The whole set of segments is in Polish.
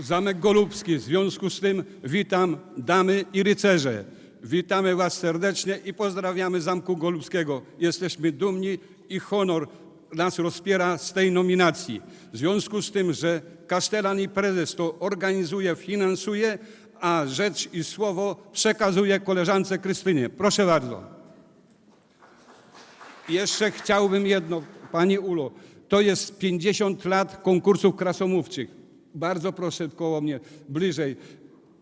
Zamek Golubski. W związku z tym witam damy i rycerze. Witamy Was serdecznie i pozdrawiamy Zamku Golubskiego. Jesteśmy dumni i honor nas rozpiera z tej nominacji. W związku z tym, że kasztelan i prezes to organizuje, finansuje, a rzecz i słowo przekazuje koleżance Krystynie. Proszę bardzo. Jeszcze chciałbym jedno, Pani Ulo. To jest 50 lat konkursów krasomówczych. Bardzo proszę koło mnie, bliżej.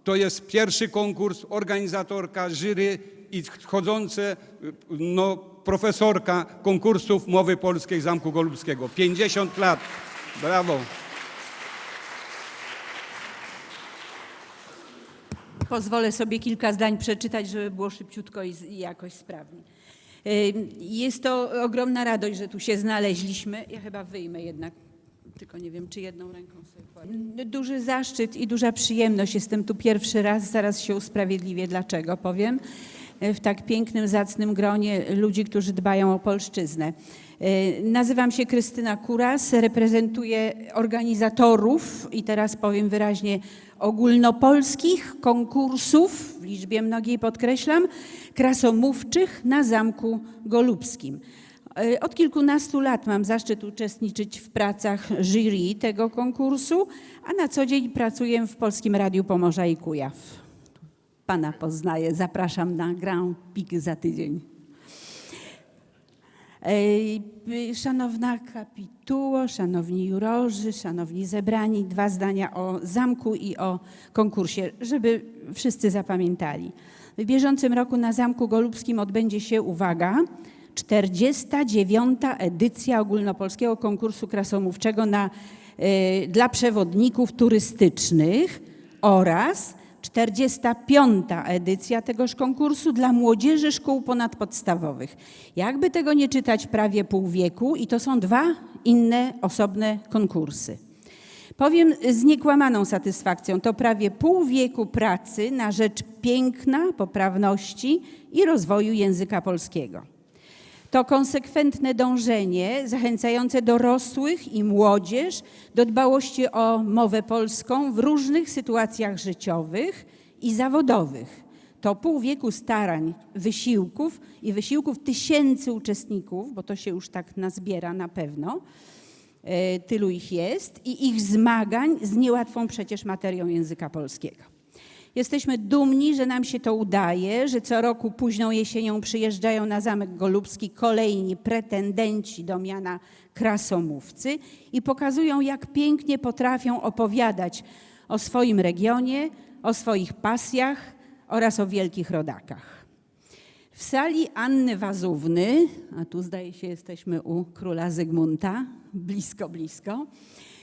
To jest pierwszy konkurs, organizatorka, jury i wchodzące, no, profesorka konkursów mowy polskiej Zamku Golubskiego. 50 lat. Brawo. Pozwolę sobie kilka zdań przeczytać, żeby było szybciutko i, jakoś sprawnie. Jest to ogromna radość, że tu się znaleźliśmy. Ja chyba wyjmę jednak, tylko nie wiem, czy jedną ręką sobie. Duży zaszczyt i duża przyjemność. Jestem tu pierwszy raz, zaraz się usprawiedliwię, dlaczego powiem. E, W tak pięknym, zacnym gronie ludzi, którzy dbają o polszczyznę. E, Nazywam się Krystyna Kuras, reprezentuję organizatorów i teraz powiem wyraźnie ogólnopolskich konkursów, w liczbie mnogiej podkreślam, krasomówczych na Zamku Golubskim. E, Od kilkunastu lat mam zaszczyt uczestniczyć w pracach jury tego konkursu, a na co dzień pracuję w Polskim Radiu Pomorza i Kujaw. Pana poznaję, zapraszam na Grand Prix za tydzień. Y, Szanowna kapituło, szanowni jurorzy, szanowni zebrani, dwa zdania o zamku i o konkursie, żeby wszyscy zapamiętali. W bieżącym roku na Zamku Golubskim odbędzie się, uwaga, 49. edycja ogólnopolskiego konkursu krasomówczego na, y, dla przewodników turystycznych oraz 45. edycja tegoż konkursu dla młodzieży szkół ponadpodstawowych. Jakby tego nie czytać prawie pół wieku i to są dwa inne osobne konkursy. Powiem z niekłamaną satysfakcją, to prawie pół wieku pracy na rzecz piękna, poprawności i rozwoju języka polskiego. To konsekwentne dążenie zachęcające dorosłych i młodzież do dbałości o mowę polską w różnych sytuacjach życiowych i zawodowych. To pół wieku starań, wysiłków i wysiłków tysięcy uczestników, bo to się już tak nazbiera na pewno, e, tylu ich jest, i ich zmagań z niełatwą przecież materią języka polskiego. Jesteśmy dumni, że nam się to udaje, że co roku późną jesienią przyjeżdżają na Zamek Golubski kolejni pretendenci do miana krasomówcy i pokazują, jak pięknie potrafią opowiadać o swoim regionie, o swoich pasjach oraz o wielkich rodakach. W sali Anny Wazówny, a tu zdaje się jesteśmy u króla Zygmunta, blisko, blisko,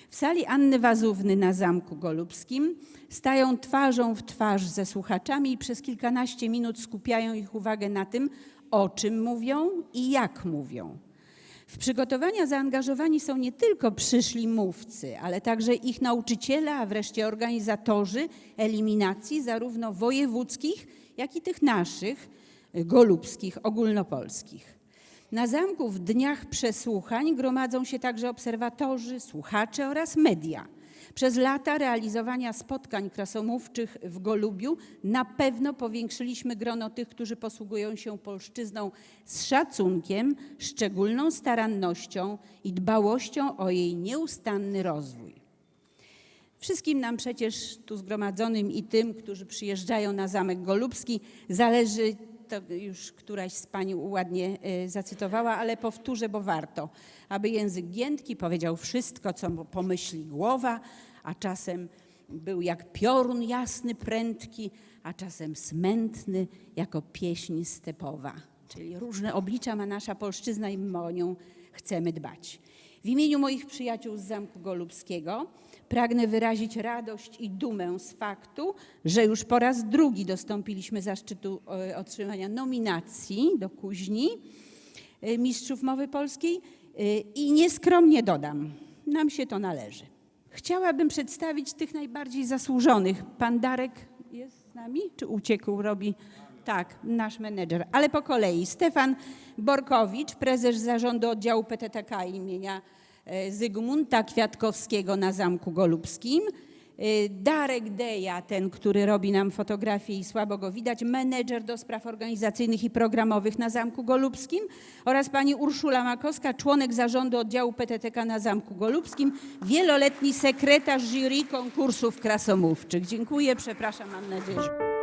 w sali Anny Wazówny na Zamku Golubskim stają twarzą w twarz ze słuchaczami i przez kilkanaście minut skupiają ich uwagę na tym, o czym mówią i jak mówią. W przygotowania zaangażowani są nie tylko przyszli mówcy, ale także ich nauczyciele, a wreszcie organizatorzy eliminacji zarówno wojewódzkich, jak i tych naszych, y, golubskich, ogólnopolskich. Na zamku w dniach przesłuchań gromadzą się także obserwatorzy, słuchacze oraz media. Przez lata realizowania spotkań krasomówczych w Golubiu na pewno powiększyliśmy grono tych, którzy posługują się polszczyzną z szacunkiem, szczególną starannością i dbałością o jej nieustanny rozwój. Wszystkim nam przecież tu zgromadzonym i tym, którzy przyjeżdżają na Zamek Golubski, zależy, to już któraś z Pani ładnie y, zacytowała, ale powtórzę, bo warto, aby język giętki powiedział wszystko, co pomyśli głowa, a czasem był jak piorun jasny, prędki, a czasem smętny, jako pieśń stepowa. Czyli różne oblicza ma nasza polszczyzna i my o nią chcemy dbać. W imieniu moich przyjaciół z Zamku Golubskiego pragnę wyrazić radość i dumę z faktu, że już po raz drugi dostąpiliśmy zaszczytu e, otrzymania nominacji do kuźni e, Mistrzów Mowy Polskiej e, i nieskromnie dodam, nam się to należy. Chciałabym przedstawić tych najbardziej zasłużonych. Pan Darek jest z nami? Czy uciekł, robi? Tak, nasz menedżer. Ale po kolei. Stefan Borkowicz, prezes zarządu oddziału PTTK imienia e, Zygmunta Kwiatkowskiego na Zamku Golubskim. y, Darek Deja, ten, który robi nam fotografię i słabo go widać, menedżer do spraw organizacyjnych i programowych na Zamku Golubskim oraz pani Urszula Makowska, członek zarządu oddziału PTTK na Zamku Golubskim, wieloletni sekretarz jury konkursów krasomówczych. Dziękuję, przepraszam, mam nadzieję.